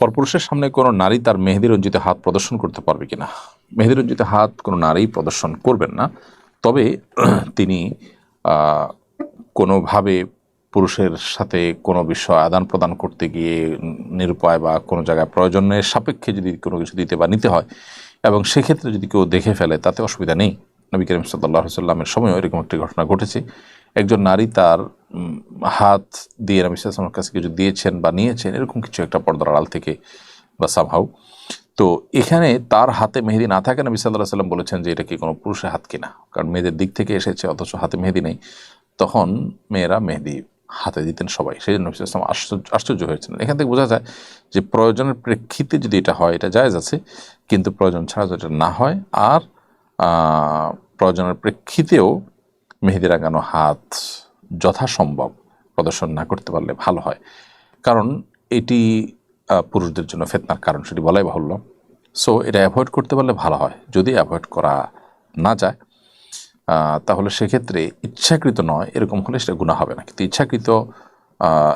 পরপুরুষের সামনে কোনো নারী তার মেহেদি রঞ্জিত হাত প্রদর্শন করতে পারবে কিনা? মেহেদি রঞ্জিত হাত কোনো নারী প্রদর্শন করবেন না। তবে তিনি কোনোভাবে পুরুষের সাথে কোনো বিষয় আদান প্রদান করতে গিয়ে নিরুপায় বা কোনো জায়গায় প্রয়োজনের সাপেক্ষে যদি কোনো কিছু দিতে বা নিতে হয়, এবং সেক্ষেত্রে যদি কেউ দেখে ফেলে, তাতে অসুবিধা নেই। নবী করিম সাল্লাহ সাল্লামের সময়ও এরকম একটি ঘটনা ঘটেছে। একজন নারী তার হাত দিয়ে নবী সাল্লামের কাছে কিছু দিয়েছেন বা নিয়েছেন, এরকম কিছু একটা পর্দার আড়াল থেকে বা সামহাউ তো এখানে তার হাতে মেহেদি না থাকে নবী সাল্লাহ সাল্লাম বলেছেন যে এটা কি কোনো পুরুষের হাত কিনা, কারণ মেয়েদের দিক থেকে এসেছে, অথচ হাতে মেহেদি নেই। তখন মেয়েরা মেহেদি হাতে দিতেন সবাই, সেই জন্য নবী ওয়াসাল্লাম আশ্চর্য আশ্চর্য হয়েছিলেন এখান থেকে বোঝা যায় যে প্রয়োজনের প্রেক্ষিতে যদি এটা হয়, এটা জায়জ আছে, কিন্তু প্রয়োজন ছাড়া যদি না হয়, আর প্রয়োজনের প্রেক্ষিতেও মেহেদি রাঙানো হাত যথাসম্ভব প্রদর্শন না করতে পারলে ভালো হয়? কারণ এটি পুরুষদের জন্য ফেতনার কারণ সেটি বলাই বাহুল্য। সো, এটা অ্যাভয়েড করতে পারলে ভালো হয়। যদি অ্যাভয়েড করা না যায় তাহলে সেক্ষেত্রে ইচ্ছাকৃত নয়, এরকম হলে সেটা গুণা হবে না। কিন্তু ইচ্ছাকৃত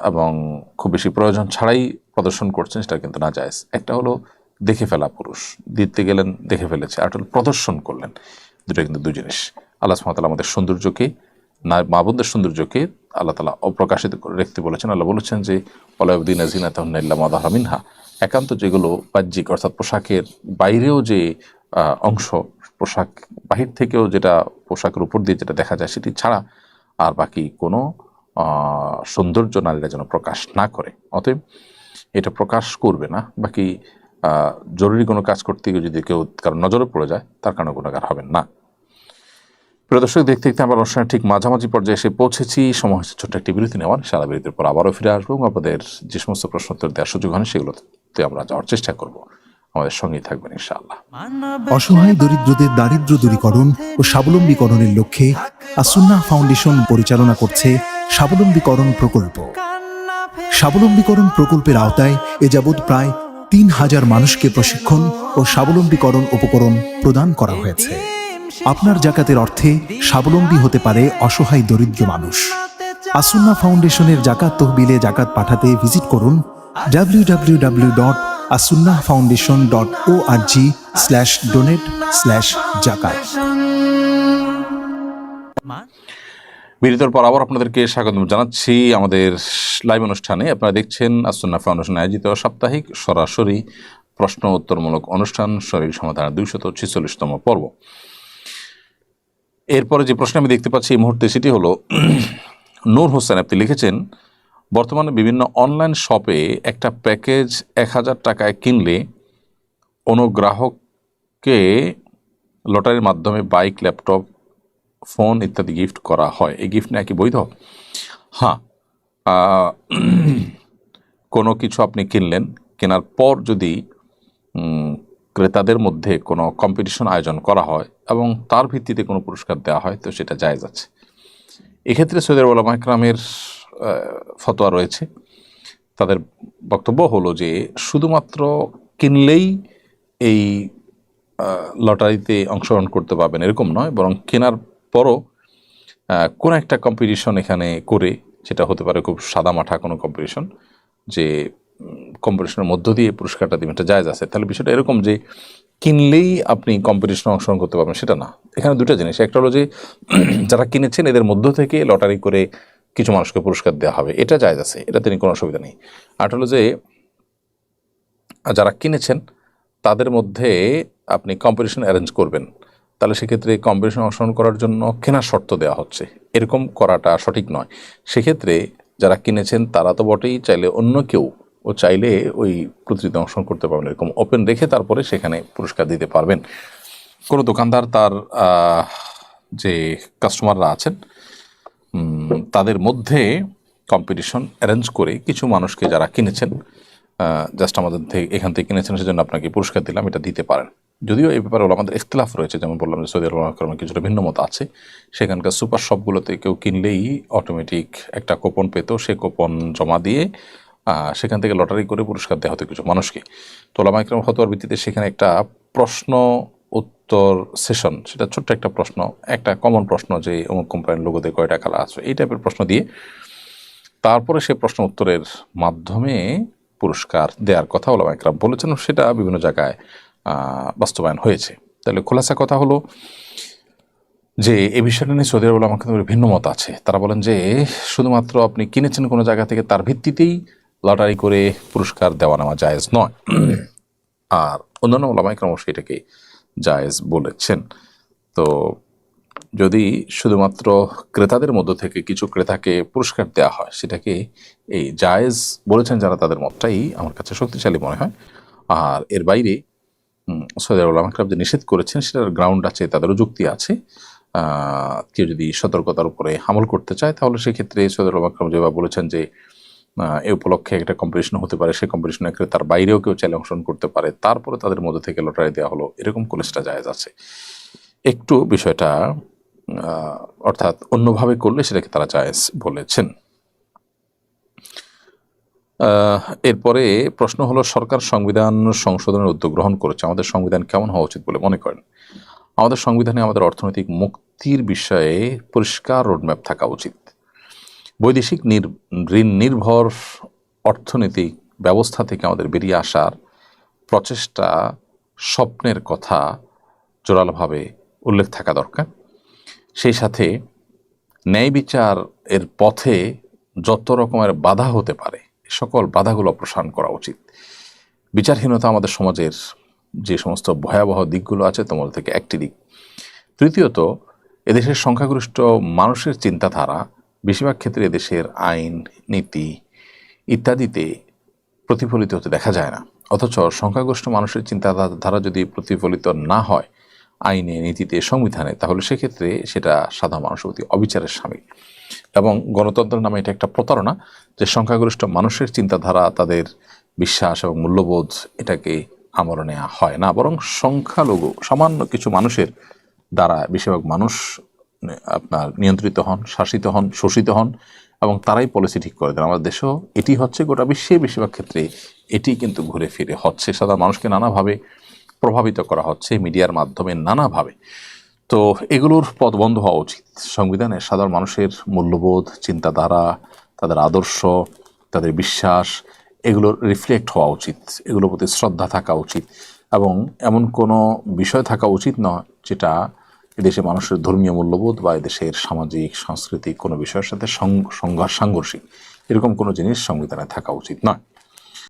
এবং খুব বেশি প্রয়োজন ছাড়াই প্রদর্শন করছেন সেটা কিন্তু না যায় একটা হলো দেখে ফেলা পুরুষ। দিতে গেলেন, দেখে ফেলেছে। আর প্রদর্শন করলেন। দুটো কিন্তু দু জিনিস। আল্লাহ সুমতাল আমাদের সৌন্দর্যকে, না মা বোনদের সৌন্দর্যকে আল্লাহ তালা অপ্রকাশিত রাখতে বলেছেন। আল্লাহ বলেছেন যে পলাউদ্দিন আজিনা তাহ্লা মাদাহা মিনহা। একান্ত যেগুলো বাহ্যিক, অর্থাৎ পোশাকের বাইরেও যে অংশ, পোশাক বাহির থেকেও যেটা পোশাকের উপর দিয়ে যেটা দেখা যায় সেটি ছাড়া আর বাকি কোনো সৌন্দর্য নারীরা যেন প্রকাশ না করে। অতএব এটা প্রকাশ করবে না। বাকি জরুরি কোনো কাজ করতে গিয়ে যদি কেউ কারও নজরে পড়ে যায়, তার কারণে গুণাগার হবেন না। প্রিয় দর্শক, দেখতে দেখতে আমরা অনুষ্ঠানের ঠিক মাঝামাঝি পর্যায়ে এসে পৌঁছেছি। সময় হচ্ছে ছোট্ট একটি বিরতি নেওয়ার। সারা বিরতির পর আবারও ফিরে আসব এবং আপনাদের যে সমস্ত প্রশ্ন উত্তর দেওয়ার সুযোগ হয় সেগুলোতে আমরা যাওয়ার চেষ্টা করব। আমাদের সঙ্গেই থাকবেন ইনশাআল্লাহ। অসহায় দরিদ্রদের দারিদ্র দূরীকরণ ও স্বাবলম্বীকরণের লক্ষ্যে আসুন্না ফাউন্ডেশন পরিচালনা করছে স্বাবলম্বীকরণ প্রকল্প। স্বাবলম্বীকরণ প্রকল্পের আওতায় এ যাবৎ প্রায় তিন হাজার মানুষকে প্রশিক্ষণ ও স্বাবলম্বীকরণ উপকরণ প্রদান করা হয়েছে। আপনার জাকাতের অর্থে স্বাবলম্বী হতে পারে অসহায় দরিদ্র মানুষ। আসুন্না ফাউন্ডেশনের জাকাত তহবিলে জাকাত পাঠাতে ভিজিট করুন W W W dot Assunnah foundation dot O R slash donate slash জাকাত বিরতির পর আবার আপনাদেরকে স্বাগত জানাচ্ছি আমাদের লাইভ অনুষ্ঠানে। আপনারা দেখছেন আসন্না ফাউন্ডেশন আয়োজিত সাপ্তাহিক সরাসরি প্রশ্ন উত্তরমূলক অনুষ্ঠান, শরীর সমাধান দুইশত ছেচল্লিশতম পর্ব। এরপরে যে প্রশ্ন আমি দেখতে পাচ্ছি এই মুহূর্তে সেটি হলো, নূর হোসেন আপনি লিখেছেন, বর্তমানে বিভিন্ন অনলাইন শপে একটা প্যাকেজ এক হাজার টাকায় কিনলে কোনো অনুগ্রাহককে লটারির মাধ্যমে বাইক ল্যাপটপ ফোন ইত্যাদি গিফট করা হয়। এই গিফট নেওয়া কি বৈধ? হ্যাঁ কোনো কিছু আপনি কিনলেন, কেনার পর যদি ক্রেতাদের মধ্যে কোনো কম্পিটিশন আয়োজন করা হয় এবং তার ভিত্তিতে কোনো পুরস্কার দেওয়া হয়, তো সেটা জায়েজ আছে। এক্ষেত্রে সৈয়দ ওলামা ইকরামের ফতোয়া রয়েছে। তাদের বক্তব্য হলো যে, শুধুমাত্র কিনলেই এই লটারিতে অংশগ্রহণ করতে পারবেন এরকম নয়, বরং কেনার পরও কোনো একটা কম্পিটিশন এখানে করে সেটা হতে পারে খুব সাদামাঠা কোনো কম্পিটিশন যে কম্পিটিশনের মধ্য দিয়ে পুরস্কারটা দিবেন, এটা জায়জ আছে। তাহলে বিষয়টা এরকম যে কিনলেই আপনি কম্পিটিশনে অংশগ্রহণ করতে পারবেন, সেটা না। এখানে দুটো জিনিস, একটা হলো যে যারা কিনেছেন, এদের মধ্য থেকে লটারি করে কিছু মানুষকে পুরস্কার দেওয়া হবে, এটা জায়জ আছে, এটা তিনি কোনো অসুবিধা নেই। আর হলো যে, যারা কিনেছেন, তাদের মধ্যে আপনি কম্পিটিশন অ্যারেঞ্জ করবেন। তাহলে সেক্ষেত্রে কম্পিটিশন অংশগ্রহণ করার জন্য কেনার শর্ত দেওয়া হচ্ছে। এরকম করাটা সঠিক নয়। সেক্ষেত্রে যারা কিনেছেন, তারা তো বটেই চাইলে অন্য কেউ ও চাইলে ওই প্রতিযোগিতা অংশগ্রহণ করতে পারবেন এরকম ওপেন রেখে তারপরে সেখানে পুরস্কার দিতে পারবেন। কোনো দোকানদার তার যে কাস্টমাররা আছেন তাদের মধ্যে কম্পিটিশন অ্যারেঞ্জ করে কিছু মানুষকে যারা কিনেছেন জাস্ট আমাদের থেকে এখান থেকে কিনেছেন, সেজন্য আপনাকে পুরস্কার দিলাম, এটা দিতে পারেন। যদিও এই ব্যাপারে আমাদের ইখতলাফ রয়েছে, যেমন বললাম যে সৌদি আরবের কিছুটা ভিন্ন মত আছে। সেখানকার সুপার শপগুলোতে কেউ কিনলেই অটোমেটিক একটা কোপন পেত, সে কোপন জমা দিয়ে সেখান থেকে লটারি করে পুরস্কার দেওয়া হতো কিছু মানুষকে। তো ওলামাইকরাম হতোয়ার ভিত্তিতে সেখানে একটা প্রশ্ন উত্তর সেশন, সেটা ছোট্ট একটা প্রশ্ন, একটা কমন প্রশ্ন যে অমুক কোম্পানির লোগোতে কয়টা কালা আছে, এই টাইপের প্রশ্ন দিয়ে তারপরে সে প্রশ্ন উত্তরের মাধ্যমে পুরস্কার দেওয়ার কথা ওলামা একরাম বলেছেন সেটা বিভিন্ন জায়গায় বাস্তবায়ন হয়েছে। তাহলে খোলাসা কথা হলো যে এ বিষয়টা নিয়ে সৌদি আরব আমাকে ভিন্ন মত আছে। তারা বলেন যে শুধুমাত্র আপনি কিনেছেন কোনো জায়গা থেকে, তার ভিত্তিতেই লটারি করে পুরস্কার দেওয়া নেওয়া জায়েজ নয়। আর অন্যান্য ওলামাই ক্রমশ এটাকে জায়েজ বলেছেন। তো যদি শুধুমাত্র ক্রেতাদের মধ্য থেকে কিছু ক্রেতাকে পুরস্কার দেওয়া হয়, সেটাকে এই জায়েজ বলেছেন যারা, তাদের মতটাই আমার কাছে শক্তিশালী মনে হয়। আর এর বাইরে সৌদি আরব ওলামা যে নিষেধ করেছেন, সেটার গ্রাউন্ড আছে, তাদেরও যুক্তি আছে। কেউ যদি সতর্কতার উপরে হামল করতে চায়, তাহলে সেক্ষেত্রে সৌদি আরব ওলামা ক্লাব যেভাবে বলেছেন যে এই উপলক্ষে একটা কম্পিটিশন হতে পারে। সেই কম্পিটিশনে তার বাইরেও কেউ চাইলে অংশগ্রহণ করতে পারে। তারপরে তাদের মধ্যে থেকে লটারি দেওয়া হলো। এরকম কলেজটা জায়েজ আছে। একটু বিষয়টা অর্থাৎ অন্যভাবে করলে সেটাকে তারা জায়েজ বলেছেন। এরপরে প্রশ্ন হলো, সরকার সংবিধান সংশোধনের উদ্যোগ গ্রহণ করেছে। আমাদের সংবিধান কেমন হওয়া উচিত বলে মনে করেন? আমাদের সংবিধানে আমাদের অর্থনৈতিক মুক্তির বিষয়ে পরিষ্কার রোডম্যাপ থাকা উচিত। বৈদেশিক ঋণ নির্ভর অর্থনৈতিক ব্যবস্থা থেকে আমাদের বেরিয়ে আসার প্রচেষ্টা স্বপ্নের কথা জোরালোভাবে উল্লেখ থাকা দরকার। সেই সাথে ন্যায় বিচার এর পথে যত রকমের বাধা হতে পারে সকল বাধাগুলো অপসারণ করা উচিত। বিচারহীনতা আমাদের সমাজের যে সমস্ত ভয়াবহ দিকগুলো আছে তোমার থেকে একটি দিক। তৃতীয়ত, এদেশের সংখ্যাগরিষ্ঠ মানুষের চিন্তাধারা বেশিরভাগ ক্ষেত্রে দেশের আইন, নীতি ইত্যাদিতে প্রতিফলিত হতে দেখা যায় না। অথচ সংখ্যাগরিষ্ঠ মানুষের চিন্তাধারা যদি প্রতিফলিত না হয় আইনে, নীতিতে, সংবিধানে, তাহলে সেক্ষেত্রে সেটা সাধারণ মানুষের প্রতি অবিচারের সামিল। এবং গণতন্ত্র নামে এটা একটা প্রতারণা যে সংখ্যাগরিষ্ঠ মানুষের চিন্তাধারা, তাদের বিশ্বাস এবং মূল্যবোধ এটাকে আমলে নেওয়া হয় না। বরং সংখ্যালঘু, সামান্য কিছু মানুষের দ্বারা বেশিরভাগ মানুষ আপনার নিয়ন্ত্রিত হন, শাসিত হন, শোষিত হন, এবং তারাই পলিসি ঠিক করে দেন। আমাদের দেশেও এটি হচ্ছে গোটা বিশ্বে বেশিরভাগ ক্ষেত্রে এটি কিন্তু ঘুরে ফিরে হচ্ছে। সাধারণ মানুষকে নানাভাবে প্রভাবিত করা হচ্ছে মিডিয়ার মাধ্যমে নানাভাবে। তো এগুলোর পথ বন্ধ হওয়া উচিত। সংবিধানে সাধারণ মানুষের মূল্যবোধ, চিন্তাধারা, তাদের আদর্শ, তাদের বিশ্বাস এগুলোর রিফ্লেক্ট হওয়া উচিত। এগুলোর প্রতি শ্রদ্ধা থাকা উচিত। এবং এমন কোনো বিষয় থাকা উচিত নয় যেটা এদেশে মানুষের ধর্মীয় মূল্যবোধ বা এদেশের সামাজিক, সাংস্কৃতিক কোনো বিষয়ের সাথে সাংঘর্ষিক এরকম কোনো জিনিস সংবিধানে থাকা উচিত নয়।